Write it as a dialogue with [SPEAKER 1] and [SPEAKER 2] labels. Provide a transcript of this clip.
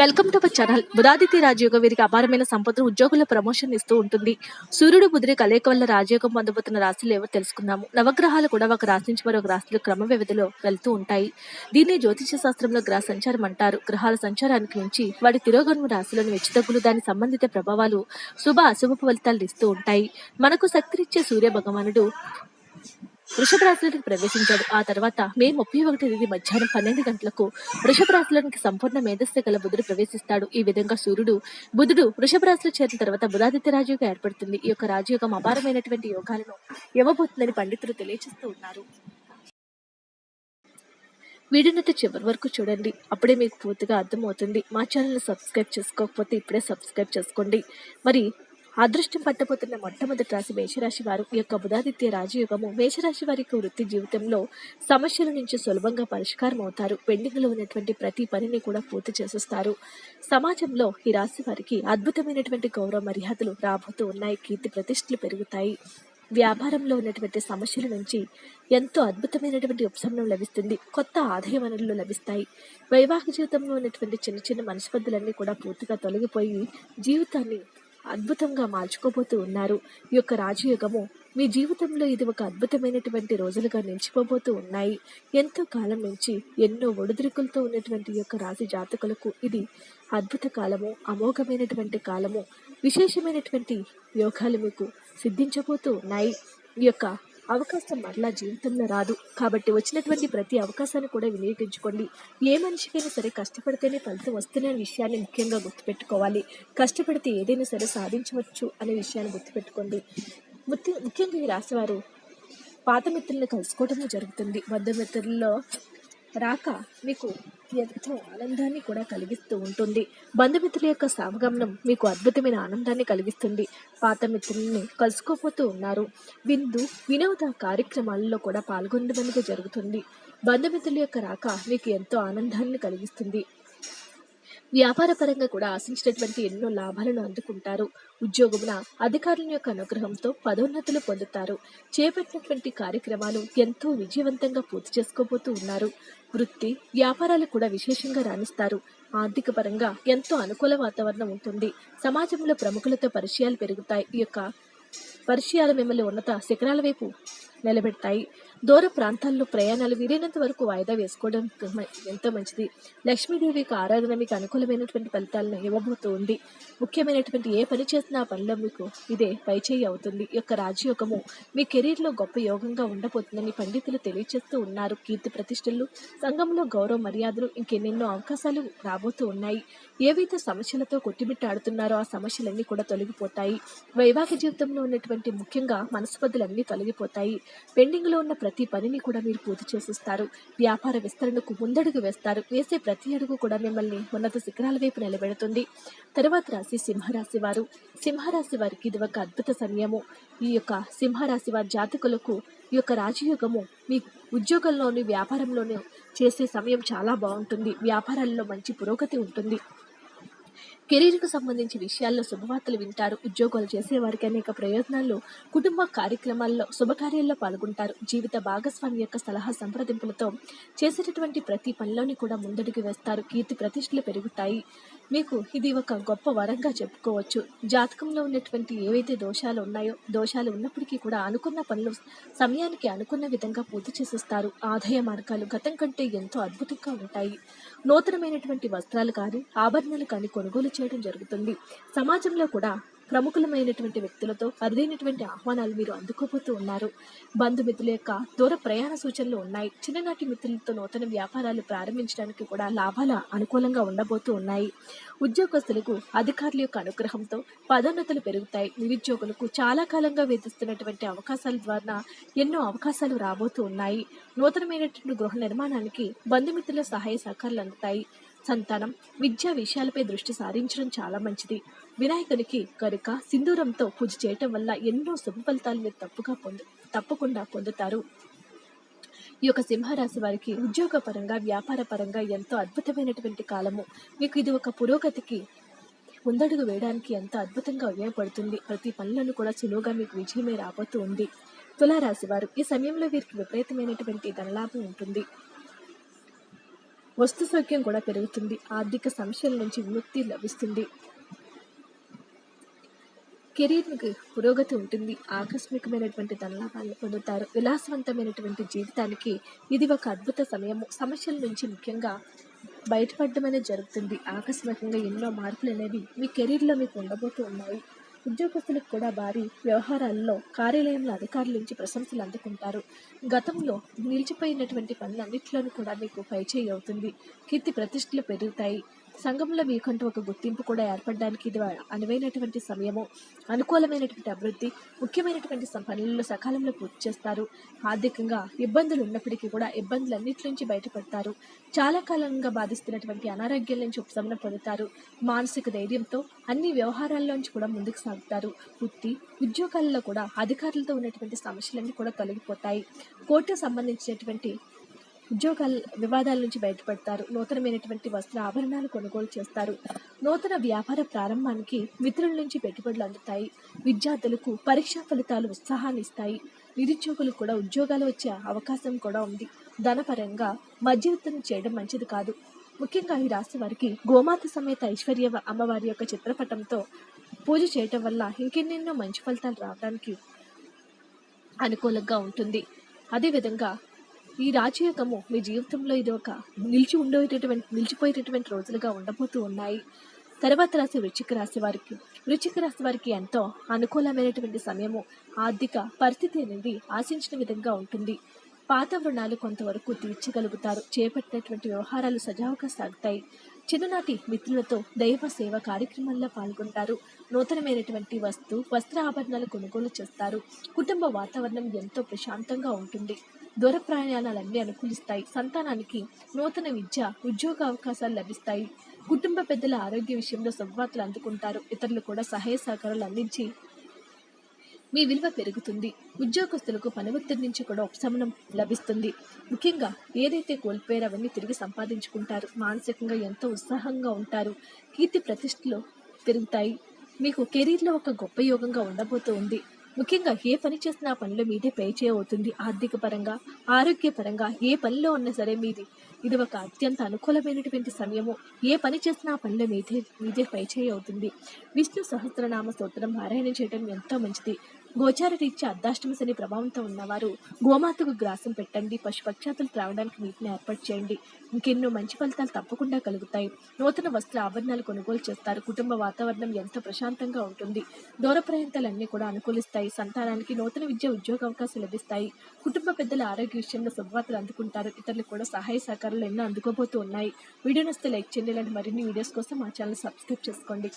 [SPEAKER 1] Welcome to our channel Budhaditya Rajayogam వీరికి అపారమైన సంపద ఉద్యోగుల ప్రమోషన్ ఇస్తూ ఉంటుంది. సూర్యుడు బుధుడి కలయిక వల్ల రాజయోగం పొందబోతున్న రాశులు ఏవో తెలుసుకుందాము. నవగ్రహాలు కూడా ఒక రాశి నుంచి మరొక రాశులు క్రమ వ్యవధిలో వెళ్తూ ఉంటాయి. దీన్ని జ్యోతిష శాస్త్రంలో గ్రహ సంచారం అంటారు. గ్రహాల సంచారానికి మించి వాటి తిరోగమన రాశిలోని హెచ్చుతగ్గులు దాని సంబంధిత ప్రభావాలు శుభ అశుభ ఫలితాలు ఇస్తూ ఉంటాయి. మనకు శక్తినిచ్చే సూర్య భగవానుడు వృషభ రాశిలోకి ప్రవేశించాడు. ఆ తర్వాత మే ముప్పై ఒకటి తేదీ మధ్యాహ్నం పన్నెండు గంటలకు వృషభ రాశిలోనికి సంపూర్ణ మేధస్సు గల బుధుడు ప్రవేశిస్తాడు. ఈ విధంగా సూర్యుడు బుధుడు వృషభ రాశిలో చేరిన తర్వాత బుధాదిత్య రాజయోగం ఏర్పడుతుంది. ఈ యొక్క రాజయోగం అపారమైనటువంటి యోగాలను ఇవ్వబోతుందని పండితులు తెలియజేస్తూ ఉన్నారు. వీడియోనైతే చివరి వరకు చూడండి. అప్పుడే మీకు పూర్తిగా అర్థమవుతుంది. మా ఛానల్ని సబ్స్క్రైబ్ చేసుకోకపోతే ఇప్పుడే సబ్స్క్రైబ్ చేసుకోండి. మరి అదృష్టం పట్టబోతున్న మొట్టమొదటి రాశి మేషరాశి వారు యొక్క బుధాదిత్య రాజయోగము. మేషరాశి వారికి వృత్తి జీవితంలో సమస్యల నుంచి సులభంగా పరిష్కారం అవుతారు. పెండింగ్లో ఉన్నటువంటి ప్రతి పనిని కూడా పూర్తి చేసేస్తారు. సమాజంలో ఈ రాశి వారికి అద్భుతమైనటువంటి గౌరవ మర్యాదలు రాబోతూ ఉన్నాయి. కీర్తి ప్రతిష్టలు పెరుగుతాయి. వ్యాపారంలో ఉన్నటువంటి సమస్యల నుంచి ఎంతో అద్భుతమైనటువంటి ఉపశమనం లభిస్తుంది. కొత్త ఆదాయ వనరులు లభిస్తాయి. వైవాహిక జీవితంలో ఉన్నటువంటి చిన్న చిన్న మనస్పర్ధలన్నీ కూడా పూర్తిగా తొలగిపోయి జీవితాన్ని అద్భుతంగా మార్చుకోబోతూ ఉన్నారు. ఈ యొక్క రాజయోగము మీ జీవితంలో ఇది ఒక అద్భుతమైనటువంటి రోజులుగా నిలిచిపోబోతూ ఉన్నాయి. ఎంతో కాలం నుంచి ఎన్నో ఒడిదుడుకులతో ఉన్నటువంటి యొక్క రాశి జాతకులకు ఇది అద్భుత కాలము అమోఘమైనటువంటి కాలము విశేషమైనటువంటి యోగాలు మీకు సిద్ధించబోతూ ఉన్నాయి. ఈ యొక్క అవకాశం మరలా జీవితంలో రాదు. కాబట్టి వచ్చినటువంటి ప్రతి అవకాశాన్ని కూడా వినియోగించుకోండి. ఏ మనిషికైనా సరే కష్టపడితేనే ఫలితం వస్తున్న విషయాన్ని ముఖ్యంగా గుర్తుపెట్టుకోవాలి. కష్టపడితే ఏదైనా సరే సాధించవచ్చు అనే విషయాన్ని గుర్తుపెట్టుకోండి. ముఖ్య ముఖ్యంగా ఈ రాశివారు పాత మిత్రులను కలుసుకోవడమే జరుగుతుంది. బంధుమిత్రుల్లో రాక మీకు ఎంతో ఆనందాన్ని కూడా కలిగిస్తూ ఉంటుంది. బంధుమిత్రుల యొక్క సామగమనం మీకు అద్భుతమైన ఆనందాన్ని కలిగిస్తుంది. పాత మిత్రుల్ని కలుసుకోపోతూ ఉన్నారు. విందు వినోద కార్యక్రమాలలో కూడా పాల్గొనడం అనేది జరుగుతుంది. బంధుమిత్రుల యొక్క రాక మీకు ఎంతో ఆనందాన్ని కలిగిస్తుంది. వ్యాపార పరంగా కూడా ఆశించినటువంటి ఎన్నో లాభాలను అందుకుంటారు. ఉద్యోగమున అధికారుల యొక్క అనుగ్రహంతో పదోన్నతులు పొందుతారు. చేపట్టినటువంటి కార్యక్రమాలు ఎంతో విజయవంతంగా పూర్తి చేసుకోబోతూ ఉన్నారు. వృత్తి వ్యాపారాలు కూడా విశేషంగా రాణిస్తారు. ఆర్థిక పరంగా ఎంతో అనుకూల వాతావరణం ఉంటుంది. సమాజంలో ప్రముఖులతో పరిచయాలు పెరుగుతాయి. ఈ యొక్క పరిచయాలు మిమ్మల్ని ఉన్నత శిఖరాల వైపు నిలబెడతాయి. దూర ప్రాంతాల్లో ప్రయాణాలు వీలైనంత వరకు వాయిదా వేసుకోవడం ఎంతో మంచిది? లక్ష్మీదేవికి ఆరాధన మీకు అనుకూలమైనటువంటి ఫలితాలను ఇవ్వబోతూ ఉంది. ముఖ్యమైనటువంటి ఏ పని చేసినా ఆ పనిలో మీకు ఇదే పైచేయి అవుతుంది. ఈ యొక్క రాజయోగము మీ కెరీర్లో గొప్ప యోగంగా ఉండబోతుందని పండితులు తెలియజేస్తూ ఉన్నారు. కీర్తి ప్రతిష్టలు సంఘంలో గౌరవ మర్యాదలు ఇంకెన్నెన్నో అవకాశాలు రాబోతూ ఉన్నాయి. ఏవైతే సమస్యలతో కొట్టిమిట్టాడుతున్నారో ఆ సమస్యలన్నీ కూడా తొలగిపోతాయి. వైవాహిక జీవితంలో ఉన్నటువంటి ముఖ్యంగా మనస్పదులన్నీ తొలగిపోతాయి. పెండింగ్లో ఉన్న ప్రతి పనిని కూడా మీరు పూర్తి చేసిస్తారు. వ్యాపార విస్తరణకు ముందడుగు వేస్తారు. వేసే ప్రతి అడుగు కూడా మిమ్మల్ని ఉన్నత శిఖరాల వైపు నిలబెడుతుంది. తర్వాత రాశి సింహరాశి వారు. సింహరాశి వారికి ఇది ఒక అద్భుత సమయము. ఈ యొక్క సింహరాశి వారి జాతకులకు ఈ యొక్క రాజయోగము మీ ఉద్యోగంలోని వ్యాపారంలోనూ చేసే సమయం చాలా బాగుంటుంది. వ్యాపారాల్లో మంచి పురోగతి ఉంటుంది. కెరీర్కు సంబంధించి విషయాల్లో శుభవార్తలు వింటారు. ఉద్యోగాలు చేసేవారికి అనేక ప్రయోజనాలు కుటుంబ కార్యక్రమాల్లో శుభకార్యాల్లో పాల్గొంటారు. జీవిత భాగస్వామి యొక్క సలహా సంప్రదింపులతో చేసేటటువంటి ప్రతి పనిలోని కూడా ముందడుగు వేస్తారు. కీర్తి ప్రతిష్టలు పెరుగుతాయి. మీకు ఇది ఒక గొప్ప వరంగా చెప్పుకోవచ్చు. జాతకంలో ఉన్నటువంటి ఏవైతే దోషాలు ఉన్నాయో దోషాలు ఉన్నప్పటికీ కూడా అనుకున్న పనులు సమయానికి అనుకున్న విధంగా పూర్తి చేసేస్తారు. ఆదాయ మార్గాలు గతం కంటే ఎంతో అద్భుతంగా ఉంటాయి. నూతనమైనటువంటి వస్త్రాలు కానీ ఆభరణాలు కానీ కొనుగోలు చేయడం జరుగుతుంది. సమాజంలో కూడా ప్రముఖులమైనటువంటి వ్యక్తులతో అరుదైనటువంటి ఆహ్వానాలు మీరు అందుకోబోతూ ఉన్నారు. బంధుమిత్రుల యొక్క దూర ప్రయాణ సూచనలు ఉన్నాయి. చిన్ననాటి మిత్రులతో నూతన వ్యాపారాలు ప్రారంభించడానికి కూడా లాభాల అనుకూలంగా ఉండబోతూ ఉన్నాయి. ఉద్యోగస్తులకు అధికారుల యొక్క అనుగ్రహంతో పదోన్నతులు పెరుగుతాయి. నిరుద్యోగులకు చాలా కాలంగా వేధిస్తున్నటువంటి అవకాశాల ద్వారా ఎన్నో అవకాశాలు రాబోతూ ఉన్నాయి. నూతనమైనటువంటి గృహ నిర్మాణానికి బంధుమిత్రుల సహాయ సహకారాలు అందుతాయి. సంతానం విద్యా విషయాలపై దృష్టి సారించడం చాలా మంచిది. వినాయకునికి కనుక సింధూరంతో పూజ చేయటం వల్ల ఎన్నో శుభ ఫలితాలు మీరు తప్పుగా పొందు తప్పకుండా పొందుతారు. ఈ యొక్క సింహరాశి వారికి ఉద్యోగపరంగా వ్యాపారపరంగా వ్యాపార పరంగా ఎంతో అద్భుతమైనటువంటి కాలము. మీకు ఇది ఒక పురోగతికి ముందడుగు వేయడానికి ఎంతో అద్భుతంగా ఉపయోగపడుతుంది. ప్రతి పనులను కూడా సులువుగా మీకు విజయమే రాబోతూ ఉంది. తులారాశి వారు ఈ సమయంలో వీరికి విపరీతమైనటువంటి ధనలాభం ఉంటుంది. వస్తు సౌఖ్యం కూడా పెరుగుతుంది. ఆర్థిక సమస్యల నుంచి విముక్తి లభిస్తుంది. కెరీర్కి పురోగతి ఉంటుంది. ఆకస్మికమైనటువంటి ధనలాభాలను పొందుతారు. విలాసవంతమైనటువంటి జీవితానికి ఇది ఒక అద్భుత సమయము. సమస్యల నుంచి ముఖ్యంగా బయటపడడం అనేది జరుగుతుంది. ఆకస్మికంగా ఎన్నో మార్పులు అనేవి మీ కెరీర్లో మీకు ఉండబోతూ ఉన్నాయి. ఉద్యోగస్తులకు కూడా భారీ వ్యవహారాల్లో కార్యాలయంలో అధికారుల నుంచి ప్రశంసలు అందుకుంటారు. గతంలో నిలిచిపోయినటువంటి పనులన్నింటిలోనూ కూడా మీకు పైచేయి అవుతుంది. కీర్తి ప్రతిష్టలు పెరుగుతాయి. సంఘంలో మీకంటూ ఒక గుర్తింపు కూడా ఏర్పడడానికి ఇది అనువైనటువంటి సమయము. అనుకూలమైనటువంటి అభివృద్ధి ముఖ్యమైనటువంటి స- పనులను సకాలంలో పూర్తి చేస్తారు. ఆర్థికంగా ఇబ్బందులు ఉన్నప్పటికీ కూడా ఇబ్బందులన్నిటి నుంచి బయటపడతారు. చాలా కాలంగా బాధిస్తున్నటువంటి అనారోగ్యం నుంచి ఉపశమనం పొందుతారు. మానసిక ధైర్యంతో అన్ని వ్యవహారాల్లోంచి కూడా ముందుకు సాగుతారు. వృత్తి ఉద్యోగాల్లో కూడా అధికారులతో ఉన్నటువంటి సమస్యలన్నీ కూడా తొలగిపోతాయి. కోర్టుకు సంబంధించినటువంటి ఉద్యోగాల వివాదాల నుంచి బయటపడతారు. నూతనమైనటువంటి వస్త్ర ఆభరణాలు కొనుగోలు చేస్తారు. నూతన వ్యాపార ప్రారంభానికి మిత్రుల నుంచి పెట్టుబడులు అందుతాయి. విద్యార్థులకు పరీక్షా ఫలితాలు ఉత్సాహాన్ని ఇస్తాయి. నిరుద్యోగులకు కూడా ఉద్యోగాలు వచ్చే అవకాశం కూడా ఉంది. ధనపరంగా మధ్యవర్తనం చేయడం మంచిది కాదు. ముఖ్యంగా ఈ రాశి వారికి గోమాత సమేత ఐశ్వర్య అమ్మవారి యొక్క చిత్రపటంతో పూజ చేయటం వల్ల ఇంకెన్నెన్నో మంచి ఫలితాలు రావడానికి అనుకూలంగా ఉంటుంది. అదేవిధంగా ఈ రాజయోగము మీ జీవితంలో ఇది ఒక నిలిచి ఉండేటటువంటి నిలిచిపోయేటటువంటి రోజులుగా ఉండబోతూ ఉన్నాయి. తర్వాత రాశి వృచ్చిక రాశి వారికి వృచ్చిక రాశి వారికి ఎంతో అనుకూలమైనటువంటి సమయము ఆర్థిక పరిస్థితి అనేది ఆశించిన విధంగా ఉంటుంది. పాత రుణాలు కొంతవరకు తీర్చగలుగుతారు. చేపట్టినటువంటి వ్యవహారాలు సజావుగా సాగుతాయి. చిన్ననాటి మిత్రులతో దైవ సేవ కార్యక్రమాల్లో పాల్గొంటారు. నూతనమైనటువంటి వస్తు వస్త్ర ఆభరణాలు కొనుగోలు చేస్తారు. కుటుంబ వాతావరణం ఎంతో ప్రశాంతంగా ఉంటుంది. దూర ప్రయాణాలన్నీ అనుకూలిస్తాయి. సంతానానికి నూతన విద్య ఉద్యోగ అవకాశాలు లభిస్తాయి. కుటుంబ పెద్దల ఆరోగ్య విషయంలో శుభవార్తలు అందుకుంటారు. ఇతరులు కూడా సహాయ సహకారాలు అందించి మీ విలువ పెరుగుతుంది. ఉద్యోగస్తులకు పని ఒత్తిడి నుంచి కూడా ఉపశమనం లభిస్తుంది. ముఖ్యంగా ఏదైతే కోల్పోయారో అవన్నీ తిరిగి సంపాదించుకుంటారు. మానసికంగా ఎంతో ఉత్సాహంగా ఉంటారు. కీర్తి ప్రతిష్టలు పెరుగుతాయి. మీకు కెరీర్లో ఒక గొప్ప యోగంగా ఉండబోతూ ఉంది ముఖ్యంగా ఏ పని చేసినా పనిలో మీదే పై అవుతుంది ఆర్థిక పరంగా ఆరోగ్యపరంగా ఏ పనిలో ఉన్నా సరే మీది. ఇది ఒక అత్యంత అనుకూలమైనటువంటి సమయము. ఏ పని చేసినా పనిలో మీదే మీదే పై అవుతుంది. విష్ణు సహస్రనామ స్తోత్రం పారాయణం చేయడం ఎంతో మంచిది. గోచార రీత్యా అర్ధాష్టమ శని ప్రభావంతో ఉన్నవారు గోమాతకు గ్రాసం పెట్టండి పశుపక్షాతులు త్రావడానికి నీటిని ఏర్పాటు చేయండి. ఇంకెన్నో మంచి ఫలితాలు తప్పకుండా కలుగుతాయి. నూతన వస్త్ర ఆభరణాలు కొనుగోలు చేస్తారు. కుటుంబ వాతావరణం ఎంతో ప్రశాంతంగా ఉంటుంది. దూర ప్రాంతాలన్నీ కూడా అనుకూలిస్తాయి. సంతానానికి నూతన విద్య ఉద్యోగ అవకాశాలు లభిస్తాయి. కుటుంబ పెద్దల ఆరోగ్య విషయంలో శుభవార్తలు అందుకుంటారు. ఇతరులు కూడా సహాయ సహకారాలు ఎన్నో అందుకోబోతూ ఉన్నాయి. వీడియో నస్తే లైక్ చేయండి. ఇలాంటి మరిన్ని వీడియోస్ కోసం మా ఛానల్ సబ్స్క్రైబ్ చేసుకోండి.